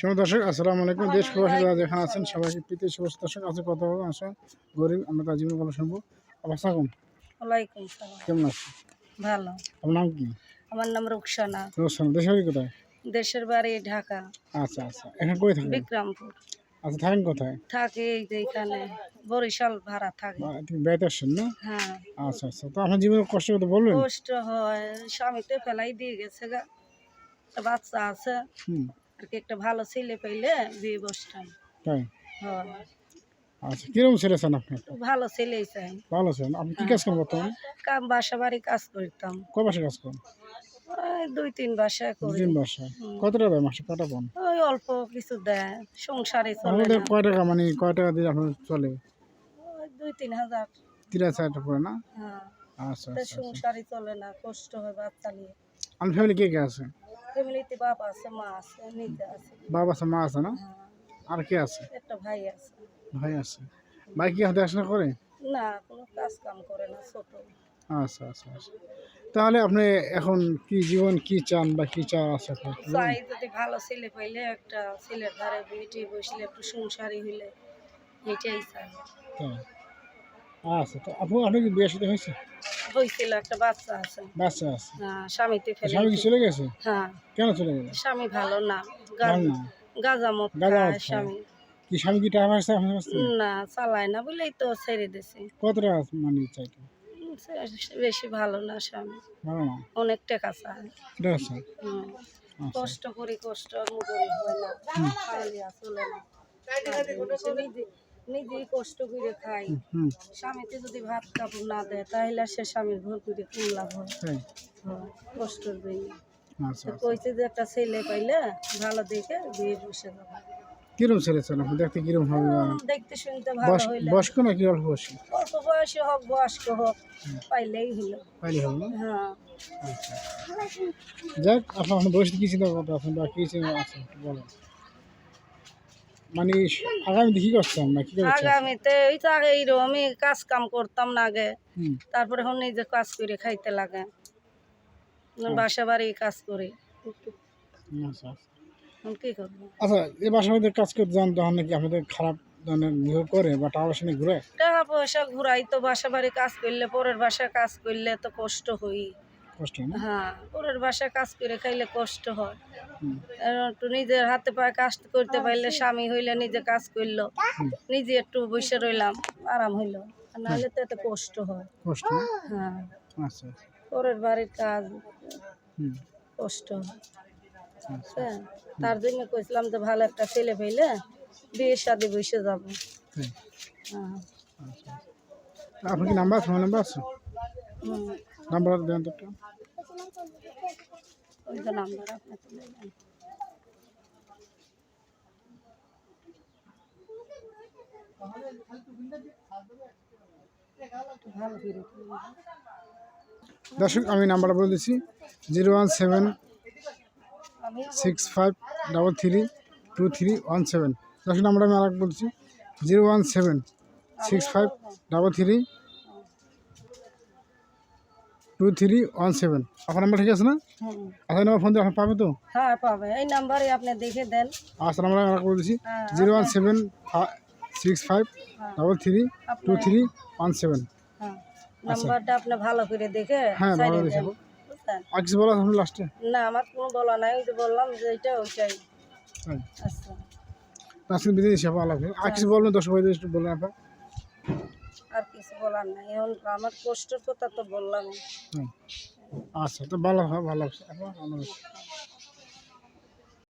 শুভ দর্শক আসসালামু আলাইকুম। দেশ প্রবাসী যারা যেখানে আছেন সবাইকে প্রীতি শুভেচ্ছা দর্শক আছে কথা বলব আসো গরিব আমরা তার জীবন গল্প শুনব। আসসালাম ওয়ালাইকুম সালাম কেমন আছেন? ভালো। আপনার নাম কি? আমার নাম রুকসানা। রোশন দেশের বাড়ি কোথায়? দেশের বাড়ি ঢাকা। আচ্ছা আচ্ছা এখন কই থাকেন? বিক্রমপুর। আচ্ছা থাকেন কোথায়? থাকে এখানে বরিশাল ভাড়া থাকি। বেড়াতে আসছেন না? হ্যাঁ। আচ্ছা আচ্ছা তো আপনার জীবনে কষ্ট করতে বলবেন? কষ্ট হয় স্বামীতে ফেলাই দিয়ে গেছে গা। বাচ্চা আছে। হুম। আর কি একটা ভালো ছেলে পাইলে বিয়ে বসতাম তাই? হয়। আচ্ছা কীরকম ছেলে চান আপনি? ভালো ছেলেই চাই। ভালো আছেন আপনি কি কাজ করেন বর্তমানে? কাম বাসা বাড়ি কাজ করতাম। কয় বাসে কাজ করেন? ওই দুই তিন বাসা করি। তিন কত টাকা দেয় মাসে? কটা পান ওই অল্প কিছু দেয়। সংসারে চলে আমাদের কয় টাকা? মানে কয় টাকা দিয়ে আপনার চলে? ওই দুই তিন হাজার। তিন হাজার টাকা পড়ে না? হ্যাঁ। আচ্ছা আচ্ছা আচ্ছা। সংসারই চলে না কষ্ট হয় বাচ্চা নিয়ে। আমার ফ্যামিলি কে কে আছে? ফ্যামিলিতে বাপ আছে মা আছে নিজে আছে। বাবা আছে মা আছে না? হ্যাঁ, আর কে আছে? একটা ভাই আছে। ভাই আছে। ভাই কি হাতে আসনা করে? না কোনো কাজ কাম করে না ছোট। আচ্ছা আচ্ছা আচ্ছা। তাহলে আপনি এখন কি জীবন কি চান বা কি চা আছে চাই যদি ভালো ছেলে পাইলে একটা ছেলের ধারে বেটি বসলে একটু সংসারী হইলে এটাই চাই। তাই। আচ্ছা তো আপু আপনি কি বিয়ে সাথে হয়েছে? হয়েছিল একটা বাচ্চা আছে। বাচ্চা আছে। হ্যাঁ স্বামীতে ফেলে স্বামী কি চলে গেছে? হ্যাঁ। কেন চলে গেল? স্বামী ভালো না। গাজা মত খায় খায়। স্বামী। কি স্বামী কি টাকা পয়সা আপনার কাছ না চালায় না বলেই তো ছেড়ে দিছে কত টাকা মানে চাইতো? বেশি ভালো না স্বামী। ভালো না? অনেক টাকা চায়। এটা আছে আচ্ছা। কষ্ট করি কষ্ট করি হয় না। চলে না। নিজেই কষ্ট করে খাই। হুম স্বামীতে যদি ভাত কাপড় না দেয় তাহলে সে স্বামীর ঘর করে কোন লাভ হয়। হয়, জন্য আচ্ছা আচ্ছা। কইছে যে একটা ছেলে পাইলে ভালো দেখে বিয়ে বসে যাবে কিরম ছেলে আপনি? দেখতে কিরম হবে? দেখতে শুনতে ভালো হইলে। বয়স্ক নাকি অল্প বয়সী? অল্প বয়সী হোক বয়স্ক হোক পাইলেই হলো। পাইলে হবে না? হ্যাঁ। আচ্ছা। যাক আপনার বয়স কি করতে আছেন বা কি চিন্তা আছে বলেন। মানে আগামী কি করছেন না কি আগামীতে এই তো আগে এইরকমই কাজ কাম করতাম না আগে। তারপরে এখন নিজে কাজ করে খাইতে লাগে। বাসা বাড়ি কাজ করি। আচ্ছা। এখন কি করব? এই বাসার মধ্যে কাজ করতে যান তখন নাকি আপনাদের খারাপ করে বা টাকা পয়সা ঘুরে টাকা পয়সা ঘুরাই তো বাসা বাড়ি কাজ করলে পরের বাসায় কাজ করলে তো কষ্ট হই। কষ্ট হয় হ্যাঁ পরের বাসায় কাজ করে খাইলে কষ্ট হয়। একটু নিজের হাতে পায়ে কাজ করতে পারলে স্বামী হইলে নিজে কাজ করল নিজে একটু বসে রইলাম আরাম হইল। নাহলে তো এত কষ্ট হয়। কষ্ট? হ্যাঁ। আচ্ছা পরের বাড়ির কাজ কষ্ট হয়। আচ্ছা হ্যাঁ, তার জন্য কইছিলাম যে ভালো একটা ছেলে পেলে বিয়ের সাথে বসে যাব। হ্যাঁ। আচ্ছা আপনার কি নাম্বার ফোন নাম্বার আছে? নাম্বার দেন তো নাম্বার আপনি। দর্শক আমি নাম্বারটা বলে দিচ্ছি zero one seven six five double three two three one seven দর্শক নাম্বারটা আমি আরেক বলছি zero one seven six five double three two three one seven আপনার নাম্বার ঠিক আছে না? আপনার নাম্বার ফোন দিয়ে আপনার পাবে তো? হ্যাঁ পাবে। এই নাম্বারে আপনি দেখে দেন। আচ্ছা নাম্বার আমি আরেক বলে দিচ্ছি হ্যাঁ, zero one seven six five double three two three one seven হ্যাঁ। নাম্বারটা আপনি ভালো করে দেখে হ্যাঁ, ভালো করে আর কিছু বলা লাস্টে না আমার কোনো বলা নাই। ওই যে বললাম যে এটা ওইটাই। আচ্ছা। আজকে বিদায় দিচ্ছি আপনার আল্লাহ হাফেজ। আর কিছু বলবেন দর্শক ভাইদের একটু বলবেন আপনার? আর কিছু বলার নাই। এখন আমার কষ্টের কথা তো বললাম। আচ্ছা তো ভালো ভালো।